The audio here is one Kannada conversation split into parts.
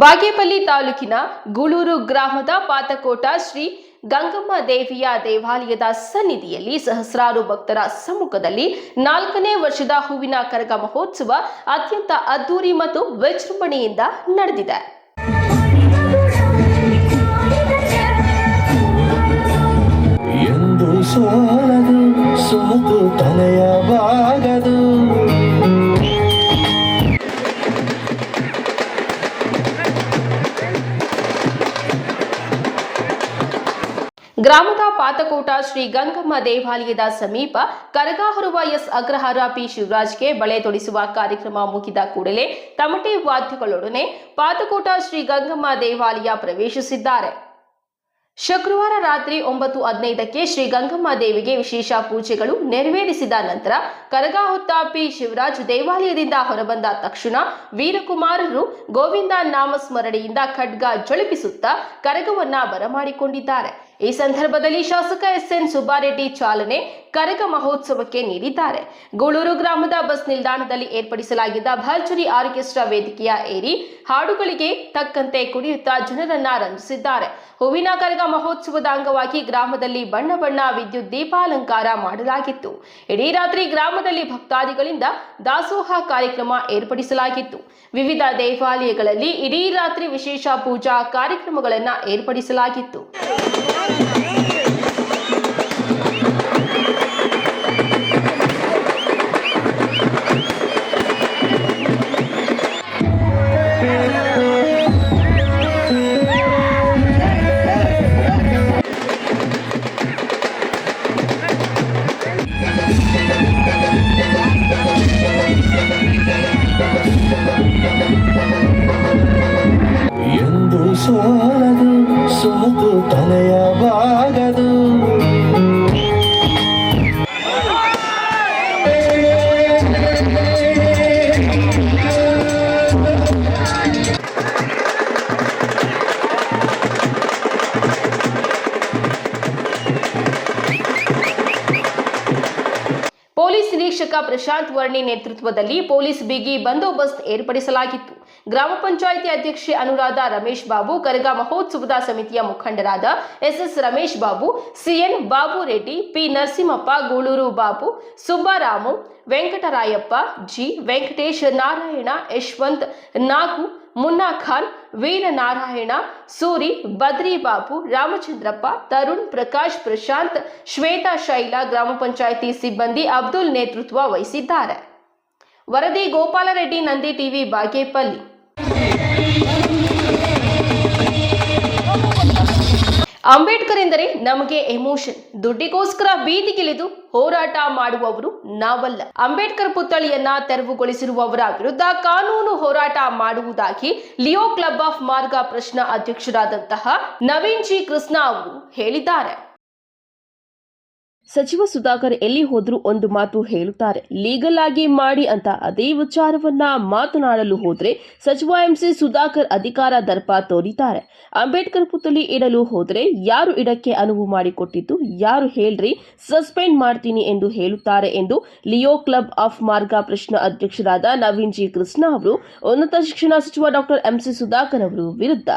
ಬಾಗೇಪಲ್ಲಿ ತಾಲೂಕಿನ ಗುಳೂರು ಗ್ರಾಮದ ಪಾತಕೋಟ ಶ್ರೀ ಗಂಗಮ್ಮ ದೇವಿಯ ದೇವಾಲಯದ ಸನ್ನಿಧಿಯಲ್ಲಿ ಸಹಸ್ರಾರು ಭಕ್ತರ ಸಮ್ಮುಖದಲ್ಲಿ ನಾಲ್ಕನೇ ವರ್ಷದ ಹೂವಿನ ಕರಗ ಮಹೋತ್ಸವ ಅತ್ಯಂತ ಅದ್ದೂರಿ ಮತ್ತು ವಿಜೃಂಭಣೆಯಿಂದ ನಡೆದಿದೆ. ಸೋಲದು ತಲೆಯ ಪಾತಕೋಟ ಶ್ರೀ ಗಂಗಮ್ಮ ದೇವಾಲಯದ ಸಮೀಪ ಕರಗ ಹೊರುವ ಎಸ್ ಅಗ್ರಹಾರ ಪಿ ಶಿವರಾಜ್ಗೆ ಬಳೆ ತೊಡಿಸುವ ಕಾರ್ಯಕ್ರಮ ಮುಗಿದ ಕೂಡಲೇ ತಮಟೆ ವಾದ್ಯಗಳೊಡನೆ ಪಾತಕೋಟ ಶ್ರೀ ಗಂಗಮ್ಮ ದೇವಾಲಯ ಪ್ರವೇಶಿಸಿದ್ದಾರೆ. ಶುಕ್ರವಾರ ರಾತ್ರಿ ಒಂಬತ್ತು ಹದಿನೈದಕ್ಕೆ ಶ್ರೀ ಗಂಗಮ್ಮ ದೇವಿಗೆ ವಿಶೇಷ ಪೂಜೆಗಳು ನೆರವೇರಿಸಿದ ನಂತರ ಕರಗ ಪಿ ಶಿವರಾಜ್ ದೇವಾಲಯದಿಂದ ಹೊರಬಂದ ತಕ್ಷಣ ವೀರಕುಮಾರರು ಗೋವಿಂದ ನಾಮಸ್ಮರಣೆಯಿಂದ ಖಡ್ಗ ಜಳುಪಿಸುತ್ತಾ ಕರಗವನ್ನ ಬರಮಾಡಿಕೊಂಡಿದ್ದಾರೆ. ಈ ಸಂದರ್ಭದಲ್ಲಿ ಶಾಸಕ ಎಸ್ ಎನ್ ಸುಬ್ಬಾರೆಡ್ಡಿ ಚಾಲನೆ ಕರಗ ಮಹೋತ್ಸವಕ್ಕೆ ನೀಡಿದ್ದಾರೆ. ಗೂಳೂರು ಗ್ರಾಮದ ಬಸ್ ನಿಲ್ದಾಣದಲ್ಲಿ ಏರ್ಪಡಿಸಲಾಗಿದ್ದ ಭರ್ಜರಿ ಆರ್ಕೆಸ್ಟ್ರಾ ವೇದಿಕೆಯ ಏರಿ ಹಾಡುಗಳಿಗೆ ತಕ್ಕಂತೆ ಕುಣಿಯುತ್ತಾ ಜನರನ್ನ ರಂಜಿಸಿದ್ದಾರೆ. ಹೂವಿನ ಕರಗ ಮಹೋತ್ಸವದ ಅಂಗವಾಗಿ ಗ್ರಾಮದಲ್ಲಿ ಬಣ್ಣ ಬಣ್ಣ ವಿದ್ಯುತ್ ದೀಪಾಲಂಕಾರ ಮಾಡಲಾಗಿತ್ತು. ಇಡೀ ರಾತ್ರಿ ಗ್ರಾಮದಲ್ಲಿ ಭಕ್ತಾದಿಗಳಿಂದ ದಾಸೋಹ ಕಾರ್ಯಕ್ರಮ ಏರ್ಪಡಿಸಲಾಗಿತ್ತು. ವಿವಿಧ ದೇವಾಲಯಗಳಲ್ಲಿ ಇಡೀ ರಾತ್ರಿ ವಿಶೇಷ ಪೂಜಾ ಕಾರ್ಯಕ್ರಮಗಳನ್ನು ಏರ್ಪಡಿಸಲಾಗಿತ್ತು. ಎಂದು ಬಾಗದು ಪೊಲೀಸ್ ನಿರೀಕ್ಷಕ ಪ್ರಶಾಂತ್ ವರ್ಣಿ ನೇತೃತ್ವದಲ್ಲಿ ಪೊಲೀಸ್ ಬಿಗಿ ಬಂದೋಬಸ್ತ್ ಏರ್ಪಡಿಸಲಾಗಿತ್ತು. ಗ್ರಾಮ ಪಂಚಾಯಿತಿ ಅಧ್ಯಕ್ಷೆ ಅನುರಾಧ ರಮೇಶ್ ಬಾಬು ಕರಗ ಮಹೋತ್ಸವದ ಸಮಿತಿಯ ಮುಖಂಡರಾದ SS Ramesh Babu CN Babu Reddy P Narasimhappa Gooluru Babu Subbaramu Venkatarayappa G Venkatesh Narayana Yashwanth Nagu Munna Khan Veeranarayana Suri Badri Babu Ramachandrappa Tarun Prakash Prashant Shweta Shaila ಗ್ರಾಮ ಪಂಚಾಯಿತಿ ಸಿಬ್ಬಂದಿ ಅಬ್ದುಲ್ ನೇತೃತ್ವ ವಹಿಸಿದ್ದಾರೆ ವರದಿ ಗೋಪಾಲರೆಡ್ಡಿ ನಂದಿ ಟಿವಿ, ಬಾಗೇಪಲ್ಲಿ. ಅಂಬೇಡ್ಕರ್ ಎಂದರೆ ನಮಗೆ ಎಮೋಷನ್. ದುಡ್ಡಿಗೋಸ್ಕರ ಬೀದಿಗಿಳಿದು ಹೋರಾಟ ಮಾಡುವವರು ನಾವಲ್ಲ. ಅಂಬೇಡ್ಕರ್ ಪುತ್ಥಳಿಯನ್ನ ತೆರವುಗೊಳಿಸಿರುವವರ ವಿರುದ್ಧ ಕಾನೂನು ಹೋರಾಟ ಮಾಡುವುದಾಗಿ ಲಿಯೋ ಕ್ಲಬ್ ಆಫ್ ಮಾರ್ಗ ಪ್ರಶ್ನ ಅಧ್ಯಕ್ಷರಾದಂತಹ ನವೀನ್ ಜಿ ಕೃಷ್ಣ ಅವರು ಹೇಳಿದ್ದಾರೆ. ಸಚಿವ ಸುಧಾಕರ್ ಎಲ್ಲಿ ಹೋದ್ರೂ ಒಂದು ಮಾತು ಹೇಳುತ್ತಾರೆ. ಲೀಗಲ್ ಆಗಿ ಮಾಡಿ ಅಂತ ಅದೇ ವಿಚಾರವನ್ನ ಮಾತನಾಡಲು ಹೋದ್ರೆ ಸಚಿವ ಎಂಸಿ ಸುಧಾಕರ್ ಅಧಿಕಾರ ದರ್ಪ ತೋರಿತಾರೆ ಅಂಬೇಡ್ಕರ್ ಪುತ್ಥಳಿ ಇಡಲು ಹೋದ್ರೆ ಯಾರು ಇಡಕ್ಕೆ ಅನುವು ಮಾಡಿಕೊಟ್ಟಿದ್ದು, ಯಾರು ಹೇಳ್ರಿ, ಸಸ್ಪೆಂಡ್ ಮಾಡ್ತೀನಿ ಎಂದು ಹೇಳುತ್ತಾರೆ ಎಂದು ಲಿಯೋ ಕ್ಲಬ್ ಆಫ್ ಮಾರ್ಗ ಪ್ರಶ್ನ ಅಧ್ಯಕ್ಷರಾದ ನವೀನ್ ಜಿ ಕೃಷ್ಣ ಅವರು, ಉನ್ನತ ಶಿಕ್ಷಣ ಸಚಿವ ಡಾಕ್ಟರ್ ಎಂಸಿ ಸುಧಾಕರ್ ಅವರು ವಿರುದ್ಧ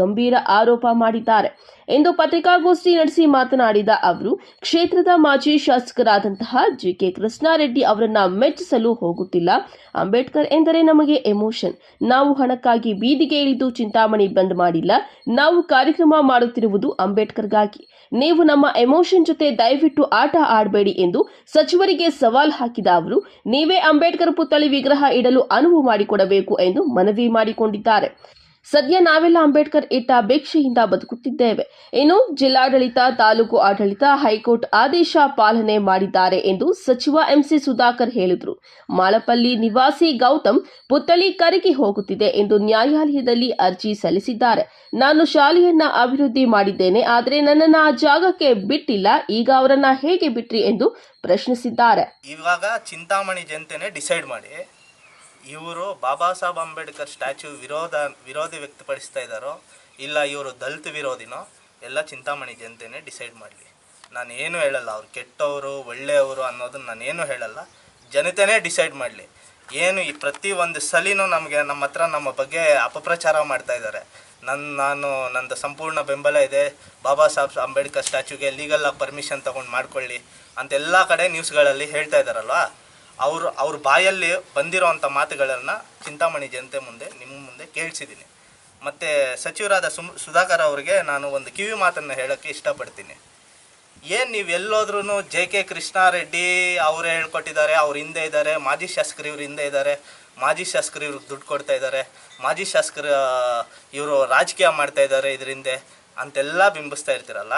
ಗಂಭೀರ ಆರೋಪ ಮಾಡಿದ್ದಾರೆ. ಎಂದು ಪತ್ರಿಕಾಗೋಷ್ಠಿ ನಡೆಸಿ ಮಾತನಾಡಿದ ಅವರು, ಕ್ಷೇತ್ರದ ಮಾಜಿ ಶಾಸಕರಾದಂತಹ ಜಿ ಕೆ ಕೃಷ್ಣಾರೆಡ್ಡಿ ಅವರನ್ನ ಮೆಚ್ಚಿಸಲು ಹೋಗುತ್ತಿಲ್ಲ. ಅಂಬೇಡ್ಕರ್ ಎಂದರೆ ನಮಗೆ ಎಮೋಷನ್. ನಾವು ಹಣಕ್ಕಾಗಿ ಬೀದಿಗೆ ಇಳಿದು ಚಿಂತಾಮಣಿ ಬಂದ್ ಮಾಡಿಲ್ಲ. ನಾವು ಕಾರ್ಯಕ್ರಮ ಮಾಡುತ್ತಿರುವುದು ಅಂಬೇಡ್ಕರ್ಗಾಗಿ. ನೀವು ನಮ್ಮ ಎಮೋಷನ್ ಜೊತೆ ದಯವಿಟ್ಟು ಆಟ ಆಡಬೇಡಿ ಎಂದು ಸಚಿವರಿಗೆ ಸವಾಲ್ ಹಾಕಿದ ಅವರು, ನೀವೇ ಅಂಬೇಡ್ಕರ್ ಪುತ್ಥಳಿ ವಿಗ್ರಹ ಇಡಲು ಅನುವು ಮಾಡಿಕೊಡಬೇಕು ಎಂದು ಮನವಿ ಮಾಡಿಕೊಂಡಿದ್ದಾರೆ. ಸದ್ಯ ನಾವೆಲ್ಲ ಅಂಬೇಡ್ಕರ್ ಇಟ್ಟ ಭಿಕ್ಷೆಯಿಂದ ಬದುಕುತ್ತಿದ್ದೇವೆ. ಇನ್ನು ಜಿಲ್ಲಾಡಳಿತ, ತಾಲೂಕು ಆಡಳಿತ, ಹೈಕೋರ್ಟ್ ಆದೇಶ ಪಾಲನೆ ಮಾಡಿದ್ದಾರೆ ಎಂದು ಸಚಿವ ಎಂಸಿ ಸುಧಾಕರ್ ಹೇಳಿದರು. ಮಾಳಪಲ್ಲಿ ನಿವಾಸಿ ಗೌತಮ್ ಪುತ್ಥಳಿ ಕರಗಿ ಹೋಗುತ್ತಿದೆ ಎಂದು ನ್ಯಾಯಾಲಯದಲ್ಲಿ ಅರ್ಜಿ ಸಲ್ಲಿಸಿದ್ದಾರೆ. ನಾನು ಶಾಲೆಯನ್ನ ಅಭಿವೃದ್ಧಿ ಮಾಡಿದ್ದೇನೆ, ಆದರೆ ನನ್ನನ್ನು ಆ ಜಾಗಕ್ಕೆ ಬಿಟ್ಟಿಲ್ಲ, ಈಗ ಅವರನ್ನ ಹೇಗೆ ಬಿಟ್ರಿ ಎಂದು ಪ್ರಶ್ನಿಸಿದ್ದಾರೆ. ಇವಾಗ ಚಿಂತಾಮಣಿ ಜನತೆ ಡಿಸೈಡ್ ಮಾಡಿ ಇವರು ಬಾಬಾ ಸಾಹೇಬ್ ಅಂಬೇಡ್ಕರ್ ಸ್ಟ್ಯಾಚ್ಯೂ ವಿರೋಧ, ವಿರೋಧಿ ವ್ಯಕ್ತಪಡಿಸ್ತಾ ಇದ್ದಾರೋ, ಇಲ್ಲ ಇವರು ದಲಿತ ವಿರೋಧಿನೋ, ಎಲ್ಲ ಚಿಂತಾಮಣಿ ಜನತೆನೇ ಡಿಸೈಡ್ ಮಾಡಲಿ. ನಾನು ಏನು ಹೇಳಲ್ಲ, ಅವ್ರು ಕೆಟ್ಟವರು, ಒಳ್ಳೆಯವರು ಅನ್ನೋದನ್ನ ನಾನೇನು ಹೇಳಲ್ಲ, ಜನತೆನೇ ಡಿಸೈಡ್ ಮಾಡಲಿ. ಏನು ಈ ಪ್ರತಿ ಒಂದು ಸಲಿನೂ ನಮಗೆ ನಮ್ಮ ಹತ್ರ ನಮ್ಮ ಬಗ್ಗೆ ಅಪಪ್ರಚಾರ ಮಾಡ್ತಾ ಇದ್ದಾರೆ. ನನ್ನ ನಾನು, ನಂದು ಸಂಪೂರ್ಣ ಬೆಂಬಲ ಇದೆ. ಬಾಬಾ ಸಾಹೇಬ್ ಅಂಬೇಡ್ಕರ್ ಸ್ಟ್ಯಾಚ್ಯೂಗೆ ಲೀಗಲ್ ಪರ್ಮಿಷನ್ ತೊಗೊಂಡು ಮಾಡ್ಕೊಳ್ಳಿ ಅಂತೆಲ್ಲ ಕಡೆ ನ್ಯೂಸ್ಗಳಲ್ಲಿ ಹೇಳ್ತಾ ಇದ್ದಾರಲ್ವಾ? ಅವರು, ಅವ್ರ ಬಾಯಲ್ಲಿ ಬಂದಿರೋವಂಥ ಮಾತುಗಳನ್ನು ಚಿಂತಾಮಣಿ ಜನತೆ ಮುಂದೆ, ನಿಮ್ಮ ಮುಂದೆ ಕೇಳಿಸಿದ್ದೀನಿ. ಮತ್ತು ಸಚಿವರಾದ ಸುಮ್, ಸುಧಾಕರ್ ಅವರಿಗೆ ನಾನು ಒಂದು ಕಿವಿ ಮಾತನ್ನು ಹೇಳೋಕ್ಕೆ ಇಷ್ಟಪಡ್ತೀನಿ. ಏನು ನೀವು ಎಲ್ಲೋದ್ರೂ ಜೆ ಕೆ ಕೃಷ್ಣಾರೆಡ್ಡಿ ಅವರೇ ಹೇಳ್ಕೊಟ್ಟಿದ್ದಾರೆ, ಅವ್ರ ಹಿಂದೆ ಇದ್ದಾರೆ, ಮಾಜಿ ಶಾಸಕರು ಇವ್ರ ಹಿಂದೆ ಇದ್ದಾರೆ, ಮಾಜಿ ಶಾಸಕರು ಇವ್ರಿಗೆ ದುಡ್ಡು ಕೊಡ್ತಾ ಇದ್ದಾರೆ, ಮಾಜಿ ಶಾಸಕರು ಇವರು ರಾಜಕೀಯ ಮಾಡ್ತಾ ಇದ್ದಾರೆ ಇದರಿಂದ ಅಂತೆಲ್ಲ ಬಿಂಬಿಸ್ತಾ ಇರ್ತೀರಲ್ಲ?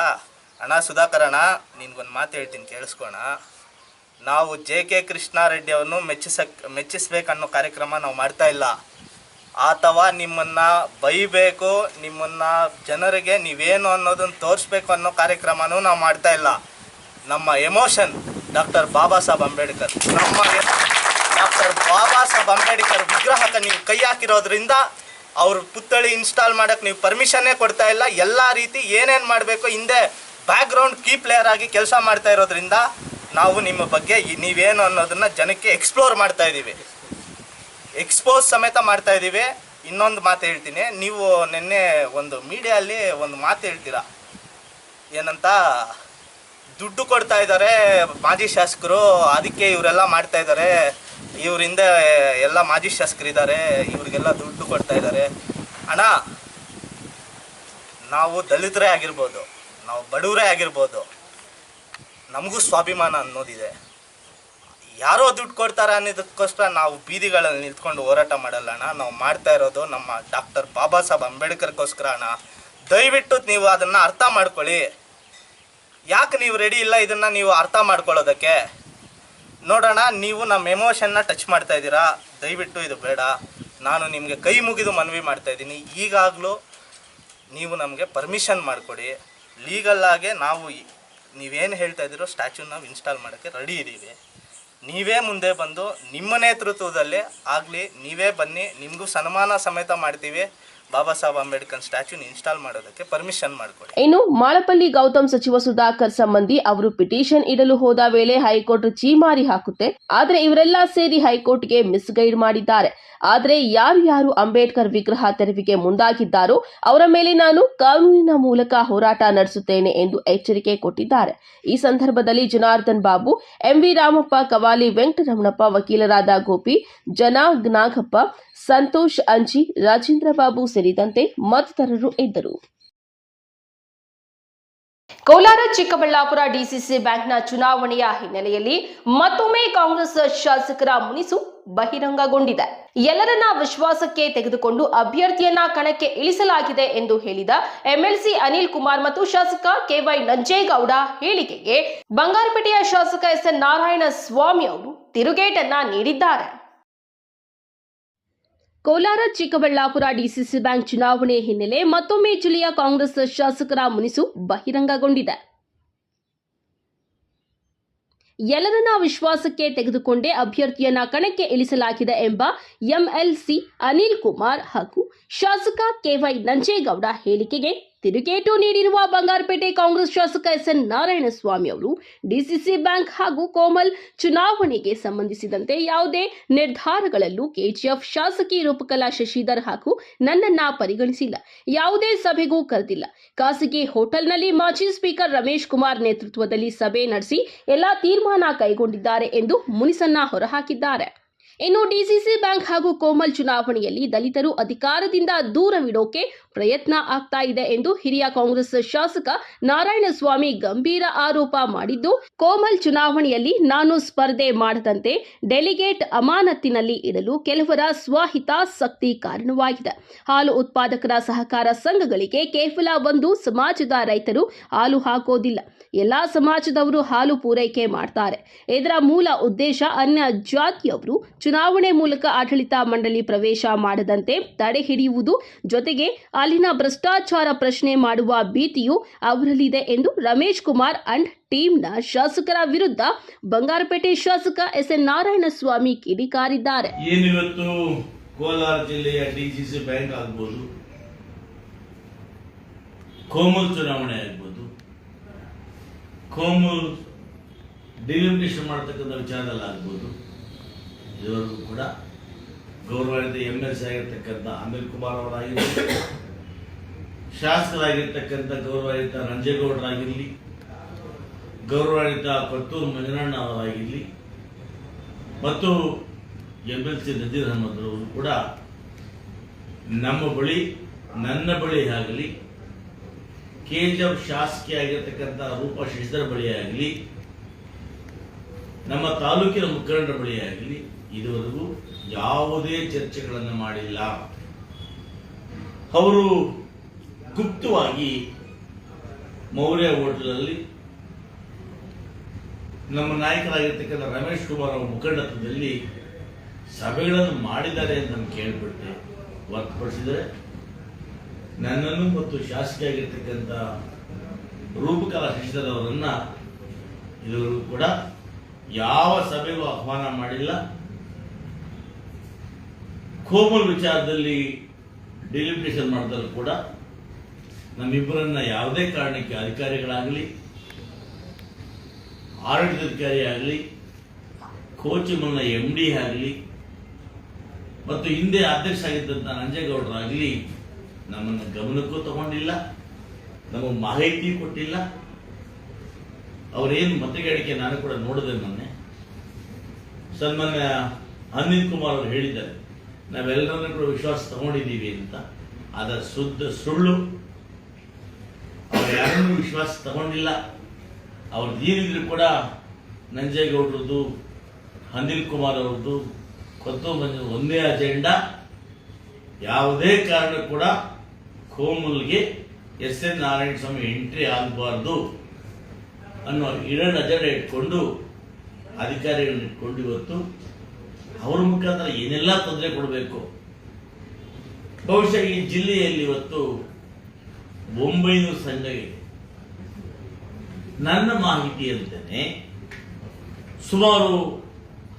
ಅಣ್ಣ ಸುಧಾಕರ್ ಅಣ್ಣ ನಿನ್ಗೊಂದು ಮಾತು ಹೇಳ್ತೀನಿ ಕೇಳಿಸ್ಕೋಣ ನಾವು ಜೆ ಕೆ ಅವರನ್ನು ಮೆಚ್ಚಿಸಕ್ ಮೆಚ್ಚಿಸ್ಬೇಕನ್ನೋ ಕಾರ್ಯಕ್ರಮ ನಾವು ಮಾಡ್ತಾ ಇಲ್ಲ. ಅಥವಾ ನಿಮ್ಮನ್ನ ಬೈಬೇಕು, ನಿಮ್ಮನ್ನ ಜನರಿಗೆ ನೀವೇನು ಅನ್ನೋದನ್ನ ತೋರಿಸ್ಬೇಕು ಅನ್ನೋ ಕಾರ್ಯಕ್ರಮನೂ ನಾವು ಮಾಡ್ತಾ ಇಲ್ಲ. ನಮ್ಮ ಎಮೋಷನ್ ಡಾಕ್ಟರ್ ಬಾಬಾ ಸಾಹೇಬ್ ಅಂಬೇಡ್ಕರ್, ನಮ್ಮ ಡಾಕ್ಟರ್ ಬಾಬಾ ಸಾಹೇಬ್ ಅಂಬೇಡ್ಕರ್ ವಿಗ್ರಹಕ್ಕೆ ನೀವು ಕೈ ಹಾಕಿರೋದ್ರಿಂದ ಅವ್ರ ಪುತ್ಥಳಿ ಇನ್ಸ್ಟಾಲ್ ಮಾಡೋಕ್ಕೆ ನೀವು ಪರ್ಮಿಷನ್ನೇ ಕೊಡ್ತಾ ಇಲ್ಲ. ಎಲ್ಲ ರೀತಿ ಏನೇನು ಮಾಡಬೇಕು ಹಿಂದೆ ಬ್ಯಾಕ್ಗ್ರೌಂಡ್ ಕೀ ಪ್ಲೇಯರ್ ಆಗಿ ಕೆಲಸ ಮಾಡ್ತಾ ಇರೋದ್ರಿಂದ ನಾವು ನಿಮ್ಮ ಬಗ್ಗೆ ನೀವೇನು ಅನ್ನೋದನ್ನ ಜನಕ್ಕೆ ಎಕ್ಸ್ಪ್ಲೋರ್ ಮಾಡ್ತಾ ಇದ್ದೀವಿ ಎಕ್ಸ್ಪೋಸ್ ಸಮೇತ ಮಾಡ್ತಾ ಇದ್ದೀವಿ ಇನ್ನೊಂದು ಮಾತು ಹೇಳ್ತೀನಿ. ನೀವು ನಿನ್ನೆ ಒಂದು ಮೀಡಿಯಲ್ಲಿ ಒಂದು ಮಾತು ಹೇಳ್ತೀರಾ? ಏನಂತ? ದುಡ್ಡು ಕೊಡ್ತಾ ಇದ್ದಾರೆ ಮಾಜಿ ಶಾಸಕರು. ಅದಕ್ಕೆ ಇವರೆಲ್ಲ ಮಾಡ್ತಾ ಇದ್ದಾರೆ ಇವರಿಂದ ಎಲ್ಲ ಮಾಜಿ ಶಾಸಕರಿದ್ದಾರೆ ಇವರಿಗೆಲ್ಲ ದುಡ್ಡು ಕೊಡ್ತಾ ಇದ್ದಾರೆ ಅಣ್ಣ, ನಾವು ದಲಿತರೇ ಆಗಿರ್ಬೋದು. ನಾವು ಬಡವರೇ ಆಗಿರ್ಬೋದು. ನಮಗೂ ಸ್ವಾಭಿಮಾನ ಅನ್ನೋದಿದೆ. ಯಾರೋ ದುಡ್ಡು ಕೊಡ್ತಾರೆ ಅನ್ನೋದಕ್ಕೋಸ್ಕರ ನಾವು ಬೀದಿಗಳಲ್ಲಿ ನಿಂತ್ಕೊಂಡು ಹೋರಾಟ ಮಾಡಲ್ಲಣ್ಣ ನಾವು ಮಾಡ್ತಾ ಇರೋದು ನಮ್ಮ ಡಾಕ್ಟರ್ ಬಾಬಾ ಸಾಹೇಬ್ ಅಂಬೇಡ್ಕರ್ಗೋಸ್ಕರ ಅಣ್ಣ. ದಯವಿಟ್ಟು ನೀವು ಅದನ್ನು ಅರ್ಥ ಮಾಡ್ಕೊಳ್ಳಿ. ಯಾಕೆ ನೀವು ರೆಡಿ ಇಲ್ಲ ಇದನ್ನು ನೀವು ಅರ್ಥ ಮಾಡ್ಕೊಳ್ಳೋದಕ್ಕೆ? ನೋಡೋಣ, ನೀವು ನಮ್ಮ ಎಮೋಷನ್ನ ಟಚ್ ಮಾಡ್ತಾ ಇದ್ದೀರಾ? ದಯವಿಟ್ಟು ಇದು ಬೇಡ. ನಾನು ನಿಮಗೆ ಕೈ ಮುಗಿದು ಮನವಿ ಮಾಡ್ತಾ ಇದ್ದೀನಿ. ಈಗಾಗಲೂ ನೀವು ನಮಗೆ ಪರ್ಮಿಷನ್ ಮಾಡಿಕೊಡಿ. ಲೀಗಲ್ಲಾಗೆ ನಾವು ನೀವೇನು ಹೇಳ್ತಾ ಇದ್ದೀರೋ ಸ್ಟ್ಯಾಚ್ಯೂ ನಾವು ಇನ್ಸ್ಟಾಲ್ ಮಾಡೋಕ್ಕೆ ರೆಡಿ ಇದ್ದೀವಿ ನೀವೇ ಮುಂದೆ ಬಂದು ನಿಮ್ಮ ನೇತೃತ್ವದಲ್ಲಿ ಆಗಲಿ, ನೀವೇ ಬನ್ನಿ, ನಿಮಗೂ ಸನ್ಮಾನ ಸಮೇತ ಮಾಡ್ತೀವಿ. ಬಾಬಾ ಸಾಹೇಬ್ ಅಂಬೇಡ್ಕರ್ ಸ್ಟ್ಯಾಚ್ಯೂನ ಇನ್ಸ್ಟಾಲ್ ಮಾಡೋದಕ್ಕೆ ಪರ್ಮಿಷನ್ ಮಾಡಿಕೊಡಿ. ಇನ್ನು ಮಾಳಪಲ್ಲಿ ಗೌತಮ್ ಸಚಿವ ಸುಧಾಕರ್ ಸಂಬಂಧಿ ಅವರು ಪಿಟಿಷನ್ ಇಡಲು ಹೋದ ವೇಳೆ ಹೈಕೋರ್ಟ್ ಚೀಮಾರಿ ಹಾಕುತ್ತೆ. ಆದ್ರೆ ಇವರೆಲ್ಲ ಸೇರಿ ಹೈಕೋರ್ಟ್ಗೆ ಮಿಸ್ಗೈಡ್ ಮಾಡಿದ್ದಾರೆ. ಆದ್ರೆ ಯಾರು ಯಾರು ಅಂಬೇಡ್ಕರ್ ವಿಗ್ರಹ ತೆರವಿಗೆ ಮುಂದಾಗಿದ್ದಾರೋ ಅವರ ಮೇಲೆ ನಾನು ಕಾನೂನಿನ ಮೂಲಕ ಹೋರಾಟ ನಡೆಸುತ್ತೇನೆ ಎಂದು ಎಚ್ಚರಿಕೆ ಕೊಟ್ಟಿದ್ದಾರೆ. ಈ ಸಂದರ್ಭದಲ್ಲಿ ಜನಾರ್ದನ್ ಬಾಬು ಎಂವಿ ರಾಮಪ್ಪ, ಕವಾಲಿ ವೆಂಕಟರಮಣಪ್ಪ, ವಕೀಲರಾದ ಗೋಪಿ ಜನಾ ನಾಗಪ್ಪ, ಸಂತೋಷ್ ಅಂಜಿ, ರಾಜೇಂದ್ರ ಬಾಬು ಸೇರಿದಂತೆ ಮತ್ತಿತರರು ಇದ್ದರು. ಕೋಲಾರ ಚಿಕ್ಕಬಳ್ಳಾಪುರ ಡಿಸಿಸಿ ಬ್ಯಾಂಕ್ನ ಚುನಾವಣೆಯ ಹಿನ್ನೆಲೆಯಲ್ಲಿ ಮತ್ತೊಮ್ಮೆ ಕಾಂಗ್ರೆಸ್ ಶಾಸಕರ ಮುನಿಸು ಬಹಿರಂಗಗೊಂಡಿದೆ. ಎಲ್ಲರನ್ನ ವಿಶ್ವಾಸಕ್ಕೆ ತೆಗೆದುಕೊಂಡು ಅಭ್ಯರ್ಥಿಯನ್ನ ಕಣಕ್ಕೆ ಇಳಿಸಲಾಗಿದೆ ಎಂದು ಹೇಳಿದ ಎಂಎಲ್ಸಿ ಅನಿಲ್ ಕುಮಾರ್ ಮತ್ತು ಶಾಸಕ ಕೆವೈ ನಂಜೇಗೌಡ ಹೇಳಿಕೆಗೆ ಬಂಗಾರಪೇಟೆಯ ಶಾಸಕ ಎಸ್ ಎನ್ ನಾರಾಯಣ ಸ್ವಾಮಿ ಅವರು ತಿರುಗೇಟನ್ನ ನೀಡಿದ್ದಾರೆ. ಕೋಲಾರ ಚಿಕ್ಕಬಳ್ಳಾಪುರ ಡಿಸಿಸಿ ಬ್ಯಾಂಕ್ ಚುನಾವಣೆ ಹಿನ್ನೆಲೆ ಮತ್ತೊಮ್ಮೆ ಜಿಲ್ಲೆಯ ಕಾಂಗ್ರೆಸ್ ಶಾಸಕರ ಮುನಿಸು ಬಹಿರಂಗಗೊಂಡಿದೆ. ಎಲ್ಲರನ್ನ ವಿಶ್ವಾಸಕ್ಕೆ ತೆಗೆದುಕೊಂಡೇ ಅಭ್ಯರ್ಥಿಯನ್ನ ಕಣಕ್ಕೆ ಇಳಿಸಲಾಗಿದೆ ಎಂಬ ಎಂಎಲ್ಸಿ ಅನಿಲ್ ಕುಮಾರ್ ಹಾಗೂ ಶಾಸಕ ಕೆವೈ ನಂಜೇಗೌಡ ಹೇಳಿಕೆಗೆ ತಿರುಗೇಟು ನೀಡಿರುವ ಬಂಗಾರಪೇಟೆ ಕಾಂಗ್ರೆಸ್ ಶಾಸಕ ಎಸ್ ಎನ್ ನಾರಾಯಣಸ್ವಾಮಿ ಅವರು ಡಿಸಿಸಿ ಬ್ಯಾಂಕ್ ಹಾಗೂ ಕೋಮಲ್ ಚುನಾವಣೆಗೆ ಸಂಬಂಧಿಸಿದಂತೆ ಯಾವುದೇ ನಿರ್ಧಾರಗಳಲ್ಲೂ ಕೆಜಿಎಫ್ ಶಾಸಕಿ ರೂಪಕಲಾ ಶಶಿಧರ್ ಹಾಗೂ ನನ್ನನ್ನ ಪರಿಗಣಿಸಿಲ್ಲ. ಯಾವುದೇ ಸಭೆಗೂ ಕರೆದಿಲ್ಲ. ಖಾಸಗಿ ಹೋಟೆಲ್ನಲ್ಲಿ ಮಾಜಿ ಸ್ಪೀಕರ್ ರಮೇಶ್ ಕುಮಾರ್ ನೇತೃತ್ವದಲ್ಲಿ ಸಭೆ ನಡೆಸಿ ಎಲ್ಲಾ ತೀರ್ಮಾನ ಕೈಗೊಂಡಿದ್ದಾರೆ ಎಂದು ಮುನಿಸನ್ನ ಹೊರಹಾಕಿದ್ದಾರೆ. ಇನ್ನು ಡಿಸಿಸಿ ಬ್ಯಾಂಕ್ ಹಾಗೂ ಕೋಮಲ್ ಚುನಾವಣೆಯಲ್ಲಿ ದಲಿತರು ಅಧಿಕಾರದಿಂದ ದೂರವಿಡೋಕೆ ಪ್ರಯತ್ನ ಆಗ್ತಾ ಇದೆ ಎಂದು ಹಿರಿಯ ಕಾಂಗ್ರೆಸ್ ಶಾಸಕ ನಾರಾಯಣಸ್ವಾಮಿ ಗಂಭೀರ ಆರೋಪ ಮಾಡಿದ್ದು, ಕೋಮಲ್ ಚುನಾವಣೆಯಲ್ಲಿ ನಾನು ಸ್ಪರ್ಧೆ ಮಾಡದಂತೆ ಡೆಲಿಗೇಟ್ ಅಮಾನತ್ತಿನಲ್ಲಿ ಇಡಲು ಕೆಲವರ ಸ್ವಹಿತಾಸಕ್ತಿ ಕಾರಣವಾಗಿದೆ. ಹಾಲು ಉತ್ಪಾದಕರ ಸಹಕಾರ ಸಂಘಗಳಿಗೆ ಕೇವಲ ಒಂದು ಸಮಾಜದ ರೈತರು ಹಾಲು ಹಾಕೋದಿಲ್ಲ. ಎಲ್ಲಾ ಸಮಾಜದವರು ಹಾಲು ಪೂರೈಕೆ ಮಾಡ್ತಾರೆ. ಇದರ ಮೂಲ ಉದ್ದೇಶ ಅನ್ಯ ಜಾತಿಯವರು ಚುನಾವಣೆ ಮೂಲಕ ಆಡಳಿತ ಮಂಡಳಿ ಪ್ರವೇಶ ಮಾಡದಂತೆ ತಡೆ ಹಿಡಿಯುವುದು ಜೊತೆಗೆ ಅಲ್ಲಿನ ಭ್ರಷ್ಟಾಚಾರ ಪ್ರಶ್ನೆ ಮಾಡುವ ಭೀತಿಯು ಅವರಲ್ಲಿದೆ ಎಂದು ರಮೇಶ್ ಕುಮಾರ್ ಅಂಡ್ ಟೀಮ್ನ ಶಾಸಕರ ವಿರುದ್ಧ ಬಂಗಾರಪೇಟೆ ಶಾಸಕ ಎಸ್ ಎನ್ ನಾರಾಯಣಸ್ವಾಮಿ ಕಿಡಿಕಾರಿದ್ದಾರೆ. ಕೋಲಾರ ಜಿಲ್ಲೆಯ ಡಿ ಸಿ ಸಿ ಬ್ಯಾಂಕ್ ಆಗ್ಬೋದು, ಕೋಮಲ್ ಚುನಾವಣೆ ಆಗ್ಬೋದು, ಕೋಮಲ್ ಡಿಲಿಮಿಟೇಷನ್ ಮಾಡ್ತಕ್ಕಂಥ ವಿಚಾರದಲ್ಲಿ ಆಗ್ಬೋದು ಇದುವರೆಗೂ ಕೂಡ ಗೌರವಾನ್ವಿತ ಎಂ ಎಲ್ ಸಿ ಆಗಿರ್ತಕ್ಕಂಥ ಅನಿಲ್ ಕುಮಾರ್ ಅವರಾಗಿರಲಿ, ಶಾಸಕರಾಗಿರ್ತಕ್ಕಂಥ ಗೌರವಾನ್ವಿತ ರಂಜೇಗೌಡರಾಗಿರಲಿ, ಗೌರವಾನ್ವಿತ ಕೊತ್ತೂರು ಮಂಜನಣ್ಣ ಅವರಾಗಿರಲಿ, ಮತ್ತು M L C Nazeer Ahmed ಅವರು ಕೂಡ ನಮ್ಮ ಬಳಿ, ನನ್ನ ಬಳಿ ಆಗಲಿ ಕೆ ಎಫ್ ಶಾಸಕಿ ಆಗಿರ್ತಕ್ಕಂಥ ರೂಪ ಶಶಿಧರ್ ಬಳಿ ಆಗಲಿ, ನಮ್ಮ ತಾಲೂಕಿನ ಮುಖಂಡರ ಬಳಿ ಆಗಲಿ ಇದುವರೆಗೂ ಯಾವುದೇ ಚರ್ಚೆಗಳನ್ನು ಮಾಡಿಲ್ಲ. ಅವರು ಗುಪ್ತವಾಗಿ ಮೌರ್ಯ ಹೋಟೆಲಲ್ಲಿ ನಮ್ಮ ನಾಯಕರಾಗಿರ್ತಕ್ಕಂಥ ರಮೇಶ್ ಕುಮಾರ್ ಅವರ ಮುಖಂಡತ್ವದಲ್ಲಿ ಸಭೆಗಳನ್ನು ಮಾಡಿದ್ದಾರೆ ಅಂತ ನಾನು ಕೇಳಿಬಿಟ್ಟೆ ಹೊರತುಪಡಿಸಿದರೆ ನನ್ನನ್ನು ಮತ್ತು ಶಾಸಕಿಯಾಗಿರ್ತಕ್ಕಂಥ ರೂಪಕಲಾ ಶಶಿಧರ್ ಅವರನ್ನ ಇದುವರೆಗೂ ಕೂಡ ಯಾವ ಸಭೆಗೂ ಆಹ್ವಾನ ಮಾಡಿಲ್ಲ. ಕೋಮಲ್ ವಿಚಾರದಲ್ಲಿ ಡಿಲಿಮಿಟೇಷನ್ ಮಾಡಿದ್ರು ಕೂಡ, ನಮ್ಮಿಬ್ಬರನ್ನ ಯಾವುದೇ ಕಾರಣಕ್ಕೆ ಅಧಿಕಾರಿಗಳಾಗಲಿ ಆಡಳಿತಾಧಿಕಾರಿ ಆಗಲಿ ಕೋಚಿಮನ್ನ ಎಂ ಡಿ ಆಗಲಿ, ಮತ್ತು ಹಿಂದೆ ಅಧ್ಯಕ್ಷ ಆಗಿದ್ದಂಥ ನಂಜೇಗೌಡರಾಗಲಿ, ನಮ್ಮನ್ನು ಗಮನಕ್ಕೂ ತಗೊಂಡಿಲ್ಲ, ನಮಗೆ ಮಾಹಿತಿ ಕೊಟ್ಟಿಲ್ಲ. ಅವರೇನು ಮತಗಾಡಿಕೆ ನಾನು ಕೂಡ ನೋಡಿದೆ ಮೊನ್ನೆ. ಸನ್ಮಾನ್ಯ ಅನಿಲ್ ಕುಮಾರ್ ಅವರು ಹೇಳಿದ್ದಾರೆ. ನಾವೆಲ್ಲರನ್ನೂ ಕೂಡ ವಿಶ್ವಾಸ ತಗೊಂಡಿದ್ದೀವಿ ಅಂತ. ಅದರ ಶುದ್ಧ ಸುಳ್ಳು ಅವ್ರು ಯಾರನ್ನೂ ವಿಶ್ವಾಸ ತಗೊಂಡಿಲ್ಲ. ಅವ್ರದ್ದು ಏನಿದ್ರು ಕೂಡ ನಂಜೇಗೌಡರದ್ದು ಅನಿಲ್ ಕುಮಾರ್ ಅವ್ರದ್ದು ಕೊತ್ತು ಮಂಜು ಒಂದೇ ಅಜೆಂಡಾ. ಯಾವುದೇ ಕಾರಣ ಕೂಡ ಕೋಮಲ್ಗೆ S N Narayana Swamy entry ಆಗಬಾರ್ದು ಅನ್ನೋ ಇಡನ್ ನಜರ ಇಟ್ಕೊಂಡು, ಅಧಿಕಾರಿಗಳನ್ನ ಇಟ್ಕೊಂಡು ಇವತ್ತು ಅವ್ರ ಮುಖಾಂತರ ಏನೆಲ್ಲ ತೊಂದರೆ ಕೊಡಬೇಕು? ಬಹುಶಃ ಈ ಜಿಲ್ಲೆಯಲ್ಲಿ ಇವತ್ತು ಒಂಬೈನೂರು ಸಂಘ ಇದೆ ನನ್ನ ಮಾಹಿತಿಯಂತೆ ಸುಮಾರು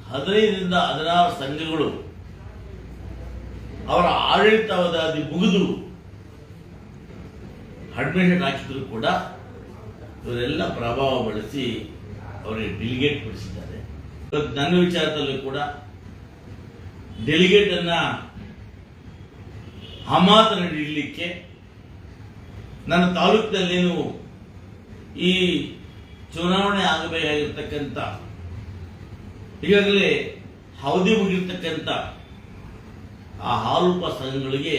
ಹದಿನೈದರಿಂದ ಹದಿನಾರು ಸಂಘಗಳು ಅವರ ಆಡಳಿತಾವಧಿ ಮುಗಿದು ಅಡ್ಮಿಷನ್ ಹಾಕಿದ್ರು ಕೂಡ ಇವರೆಲ್ಲ ಪ್ರಭಾವ ಬಳಸಿ ಅವರಿಗೆ ಡಿಲಿಗೇಟ್ ಪಡಿಸಿದ್ದಾರೆ ನನ್ನ ವಿಚಾರದಲ್ಲೂ ಕೂಡ ಡೆಲಿಗೇಟ್ ಅನ್ನ ನೀಡಲಿಕ್ಕೆ ನನ್ನ ತಾಲೂಕಿನಲ್ಲೇನು ಈ ಚುನಾವಣೆ ಆಗಬೇಕಾಗಿರ್ತಕ್ಕಂಥ, ಈಗಾಗಲೇ ಅವಧಿ ಮುಗಿರ್ತಕ್ಕಂಥ ಆ ಹಾಲುಪ ಸಂಘಗಳಿಗೆ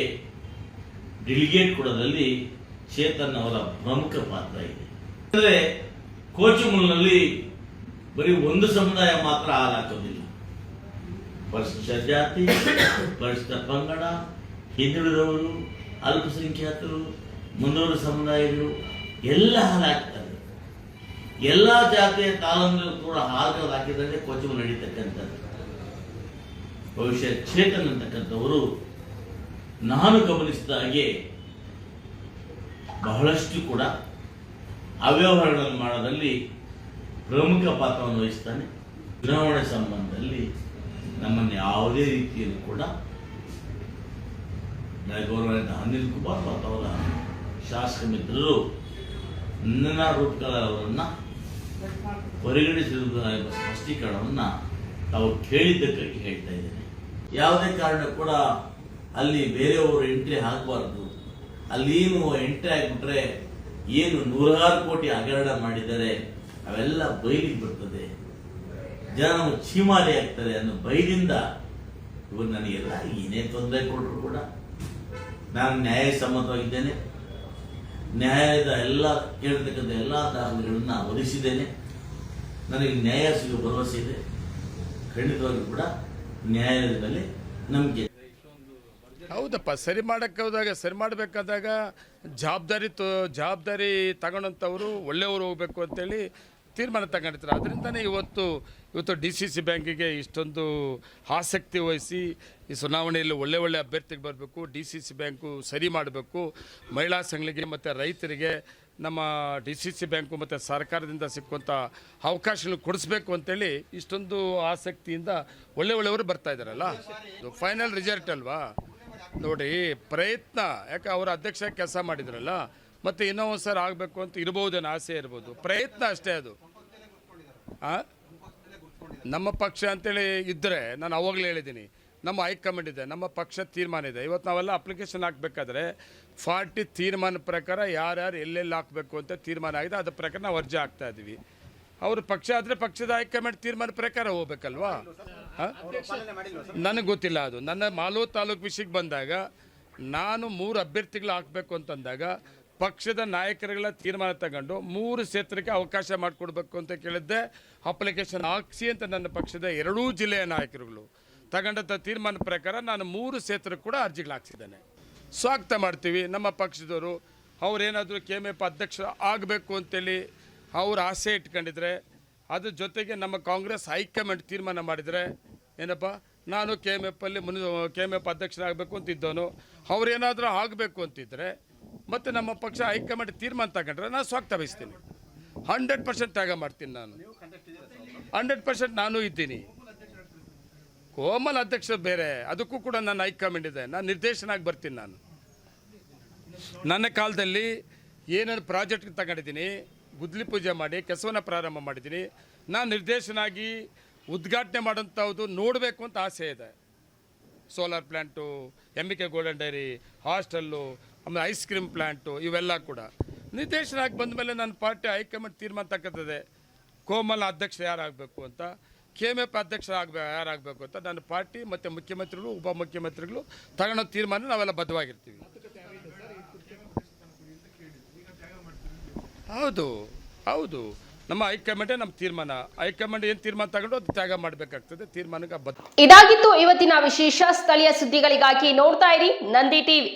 ಡೆಲಿಗೇಟ್ ಕೊಡೋದ್ರಲ್ಲಿ ಚೇತನ್ ಅವರ ಪ್ರಮುಖ ಪಾತ್ರ ಇದೆ. ಅಂದರೆ ಕೋಚುಮಲ್ನಲ್ಲಿ ಬರೀ ಒಂದು ಸಮುದಾಯ ಮಾತ್ರ ಹಾಲು ಹಾಕೋದಿಲ್ಲ. ಪರಿಶಿಷ್ಟ ಜಾತಿ ಪರಿಶಿಷ್ಟ ಪಂಗಡ ಹಿಂದುಳಿದವರು ಅಲ್ಪಸಂಖ್ಯಾತರು ಮುಂದುವರೆದ ಸಮುದಾಯಗಳು ಎಲ್ಲ ಹಾಲಾಗ್ತಾರೆ ಎಲ್ಲ ಜಾತಿಯ ತಾಲೂಕು ಕೂಡ ಹಾಲು ಹಾಕಿದ್ರೆ ಕೊಚ್ಚು ನಡೀತಕ್ಕಂಥದ್ದು. ಭವಿಷ್ಯ ಚೇತನ್ ಅಂತಕ್ಕಂಥವರು ನಾನು ಗಮನಿಸಿದ ಹಾಗೆ ಬಹಳಷ್ಟು ಕೂಡ ಅವ್ಯವಹಾರಗಳನ್ನು ಮಾಡೋದಲ್ಲಿ ಪ್ರಮುಖ ಪಾತ್ರವನ್ನು ವಹಿಸ್ತಾನೆ. ಚುನಾವಣೆ ಸಂಬಂಧದಲ್ಲಿ ನಮ್ಮನ್ನು ಯಾವುದೇ ರೀತಿಯಲ್ಲಿ ಕೂಡ ಗೌರವಾನ್ವಿತ ಅನಿಲ್ ಕುಮಾರ್ ಮತ್ತು ಅವರ ಶಾಸಕ ಮಿತ್ರರು ನನ್ನ ರೂಪಕಲಾ ಅವರನ್ನು ಪರಿಗಣಿಸಿರುವುದರ ಎಂಬ ಸ್ಪಷ್ಟೀಕರಣವನ್ನು ತಾವು ಕೇಳಿದ್ದಕ್ಕಾಗಿ ಹೇಳ್ತಾ ಇದ್ದೇನೆ. ಯಾವುದೇ ಕಾರಣ ಕೂಡ ಅಲ್ಲಿ ಬೇರೆಯವರು ಎಂಟ್ರಿ ಆಗಬಾರ್ದು. ಅಲ್ಲೇನು ಎಂಟ್ರಿ ಆಗಿಬಿಟ್ರೆ ಏನು ನೂರಾರು ಕೋಟಿ ಹಗರಣ ಮಾಡಿದರೆ ಅವೆಲ್ಲ ಬಯಲಿಗೆ ಬರ್ತದೆ. ಜನ ನಮಗೆ ಚೀಮಾರಿ ಆಗ್ತಾರೆ ಅನ್ನೋ ಭಯದಿಂದ ಇವರು ನನಗೆಲ್ಲ ಏನೇ ತೊಂದರೆ ಕೊಟ್ಟರು ಕೂಡ ನಾನು ನ್ಯಾಯಸಮ್ಮತವಾಗಿದ್ದೇನೆ ನ್ಯಾಯದ ಎಲ್ಲ ಕೇಳಿರ್ತಕ್ಕಂಥ ಎಲ್ಲ ದಾಖಲೆಗಳನ್ನು ಒದಗಿಸಿದ್ದೇನೆ. ನನಗೆ ನ್ಯಾಯ ಸಿಗುವ ಭರವಸೆ ಇದೆ. ಖಂಡಿತವಾಗಿ ಕೂಡ ನ್ಯಾಯಾಲಯದ ಮೇಲೆ ನಂಬಿಕೆ ಹೌದಪ್ಪ, ಸರಿ ಮಾಡಕ್ಕೆ ಹೋದಾಗ, ಸರಿ ಮಾಡಬೇಕಾದಾಗ ಜವಾಬ್ದಾರಿ ತೋ, ಜವಾಬ್ದಾರಿ ತಗೊಂಡಂಥವ್ರು ಒಳ್ಳೆಯವರು ಹೋಗಬೇಕು ಅಂತೇಳಿ ತೀರ್ಮಾನ ತಗೊಂಡಿರ್ತಾರೆ. ಅದರಿಂದನೇ ಇವತ್ತು ಇವತ್ತು ಡಿ ಸಿ ಸಿ ಬ್ಯಾಂಕಿಗೆ ಇಷ್ಟೊಂದು ಆಸಕ್ತಿ ವಹಿಸಿ ಈ ಚುನಾವಣೆಯಲ್ಲಿ ಒಳ್ಳೆ ಒಳ್ಳೆ ಅಭ್ಯರ್ಥಿಗೆ ಬರಬೇಕು, ಡಿ ಸಿ ಸಿ ಬ್ಯಾಂಕು ಸರಿ ಮಾಡಬೇಕು. ಮಹಿಳಾ ಸಂಘಗಳಿಗೆ ಮತ್ತು ರೈತರಿಗೆ ನಮ್ಮ ಡಿ ಸಿ ಸಿ ಬ್ಯಾಂಕು ಮತ್ತು ಸರ್ಕಾರದಿಂದ ಸಿಕ್ಕುವಂಥ ಅವಕಾಶಗಳು ಕೊಡಿಸ್ಬೇಕು ಅಂತೇಳಿ ಇಷ್ಟೊಂದು ಆಸಕ್ತಿಯಿಂದ ಒಳ್ಳೆ ಒಳ್ಳೆಯವರು ಬರ್ತಾ ಇದ್ದಾರಲ್ಲ. ಇದು ಫೈನಲ್ ರಿಸಲ್ಟ್ ಅಲ್ವಾ? ನೋಡಿ, ಪ್ರಯತ್ನ, ಯಾಕೆ ಅವರ ಅಧ್ಯಕ್ಷ ಕೆಲಸ ಮಾಡಿದ್ರಲ್ಲ, ಮತ್ತೆ ಇನ್ನೂ ಒಂದು ಸರ್ ಆಗಬೇಕು ಅಂತ ಇರ್ಬೋದೇನೋ ಆಸೆ ಇರ್ಬೋದು. ಪ್ರಯತ್ನ ಅಷ್ಟೇ ಅದು. ಆ? ನಮ್ಮ ಪಕ್ಷ ಅಂತೇಳಿ ಇದ್ದರೆ ನಾನು ಅವಾಗಲೇ ಹೇಳಿದ್ದೀನಿ, ನಮ್ಮ ಹೈಕಮಾಂಡ್ ಇದೆ, ನಮ್ಮ ಪಕ್ಷ ತೀರ್ಮಾನ ಇದೆ. ಇವತ್ತು ನಾವೆಲ್ಲ ಅಪ್ಲಿಕೇಶನ್ ಹಾಕಬೇಕಾದ್ರೆ ಫಾರ್ಟಿ ತೀರ್ಮಾನ ಪ್ರಕಾರ ಯಾರ್ಯಾರು ಎಲ್ಲೆಲ್ಲಿ ಹಾಕಬೇಕು ಅಂತ ತೀರ್ಮಾನ ಆಗಿದೆ, ಅದ್ರ ಪ್ರಕಾರ ನಾವು ಅರ್ಜಿ ಹಾಕ್ತಾ ಇದ್ದೀವಿ. ಅವರು ಪಕ್ಷ ಆದರೆ ಪಕ್ಷದ ಹೈಕಮಾಂಡ್ ತೀರ್ಮಾನ ಪ್ರಕಾರ ಹೋಗ್ಬೇಕಲ್ವಾ? ನನಗೆ ಗೊತ್ತಿಲ್ಲ ಅದು. ನನ್ನ ಮಾಲೂರು ತಾಲೂಕು ವಿಷಯಕ್ಕೆ ಬಂದಾಗ, ನಾನು ಮೂರು ಅಭ್ಯರ್ಥಿಗಳು ಹಾಕಬೇಕು ಅಂತಂದಾಗ ಪಕ್ಷದ ನಾಯಕರುಗಳ ತೀರ್ಮಾನ ತಗೊಂಡು ಮೂರು ಕ್ಷೇತ್ರಕ್ಕೆ ಅವಕಾಶ ಮಾಡಿಕೊಡ್ಬೇಕು ಅಂತ ಕೇಳಿದ್ದೆ. ಅಪ್ಲಿಕೇಶನ್ ಹಾಕ್ಸಿ ಅಂತ ನನ್ನ ಪಕ್ಷದ ಎರಡೂ ಜಿಲ್ಲೆಯ ನಾಯಕರುಗಳು ತಗೊಂಡಂಥ ತೀರ್ಮಾನ ಪ್ರಕಾರ ನಾನು ಮೂರು ಕ್ಷೇತ್ರಕ್ಕೆ ಕೂಡ ಅರ್ಜಿಗಳು ಹಾಕ್ಸಿದ್ದೇನೆ. ಸ್ವಾಗತ ಮಾಡ್ತೀವಿ ನಮ್ಮ ಪಕ್ಷದವರು. ಅವರೇನಾದರೂ ಕೆ ಎಂ ಎಫ್ ಅಧ್ಯಕ್ಷ ಆಗಬೇಕು ಅಂತೇಳಿ ಅವ್ರು ಆಸೆ ಇಟ್ಕೊಂಡಿದ್ರೆ, ಅದ್ರ ಜೊತೆಗೆ ನಮ್ಮ ಕಾಂಗ್ರೆಸ್ ಹೈಕಮಾಂಡ್ ತೀರ್ಮಾನ ಮಾಡಿದರೆ, ಏನಪ್ಪ, ನಾನು ಕೆ ಎಂ ಎಫ್ ಅಲ್ಲಿ ಮುನ್ ಕೆ ಎಂ ಎಫ್ ಅಧ್ಯಕ್ಷರಾಗಬೇಕು ಅಂತಿದ್ದವನು ಅವ್ರೇನಾದರೂ ಆಗಬೇಕು ಅಂತಿದ್ರೆ ಮತ್ತು ನಮ್ಮ ಪಕ್ಷ ಹೈಕಮಾಂಡ್ ತೀರ್ಮಾನ ತಗೊಂಡ್ರೆ ನಾನು ಸ್ವಾಗತ ಬಯಸ್ತೀನಿ. ಹಂಡ್ರೆಡ್ ಪರ್ಸೆಂಟ್ ತ್ಯಾಗ ಮಾಡ್ತೀನಿ ನಾನು. ಹಂಡ್ರೆಡ್ ಪರ್ಸೆಂಟ್ ನಾನು ಇದ್ದೀನಿ. ಕೋಮಲ್ ಅಧ್ಯಕ್ಷ ಬೇರೆ, ಅದಕ್ಕೂ ಕೂಡ ನನ್ನ ಹೈಕಮಾಂಡ್ ಇದೆ. ನಾನು ನಿರ್ದೇಶನಾಗಿ ಬರ್ತೀನಿ ನಾನು. ನನ್ನ ಕಾಲದಲ್ಲಿ ಏನೇನು ಪ್ರಾಜೆಕ್ಟ್ ತಗೊಂಡಿದ್ದೀನಿ ಗುದ್ಲಿ ಪೂಜೆ ಮಾಡಿ ಕೆಲಸವನ್ನು ಪ್ರಾರಂಭ ಮಾಡಿದ್ದೀನಿ. ನಾನು ನಿರ್ದೇಶನಾಗಿ ಉದ್ಘಾಟನೆ ಮಾಡೋಂಥದ್ದು ನೋಡಬೇಕು ಅಂತ ಆಸೆ ಇದೆ. Solar plant M K golden dairy hostel ಆಮೇಲೆ ಐಸ್ ಕ್ರೀಮ್ ಪ್ಲ್ಯಾಂಟು ಇವೆಲ್ಲ ಕೂಡ. ನಿರ್ದೇಶನಾಗಿ ಬಂದ ಮೇಲೆ ನನ್ನ ಪಾರ್ಟಿ ಹೈಕಮಾಂಡ್ ತೀರ್ಮಾನ ತಕ್ಕತ್ತದೆ ಕೋಮಲ್ ಅಧ್ಯಕ್ಷ ಯಾರಾಗಬೇಕು ಅಂತ, ಕೆ ಎಂ ಎಫ್ ಅಧ್ಯಕ್ಷ ಆಗ್ಬೇ, ಯಾರಾಗಬೇಕು ಅಂತ ನನ್ನ ಪಾರ್ಟಿ ಮತ್ತು ಮುಖ್ಯಮಂತ್ರಿಗಳು ಉಪಮುಖ್ಯಮಂತ್ರಿಗಳು ತಗೊಳ್ಳೋ ತೀರ್ಮಾನ ನಾವೆಲ್ಲ ಬದ್ಧವಾಗಿರ್ತೀವಿ. ಹೌದು ಹೌದು. ನಮ್ಮ ಹೈಕಮಾಂಡೇ ನಮ್ಮ ತೀರ್ಮಾನ. ಹೈಕಮಾಂಡ್ ಏನು ತೀರ್ಮಾನ ತಗೊಂಡು ಅದು ತ್ಯಾಗ ಮಾಡಬೇಕಾಗ್ತದೆ, ತೀರ್ಮಾನಕ್ಕೆ ಬದ್ಧ. ಇದಾಗಿತ್ತು ಇವತ್ತಿನ ವಿಶೇಷ ಸ್ಥಳೀಯ ಸುದ್ದಿಗಳಿಗಾಗಿ ನೋಡ್ತಾ ಇರಿ ನಂದಿ ಟಿವಿ.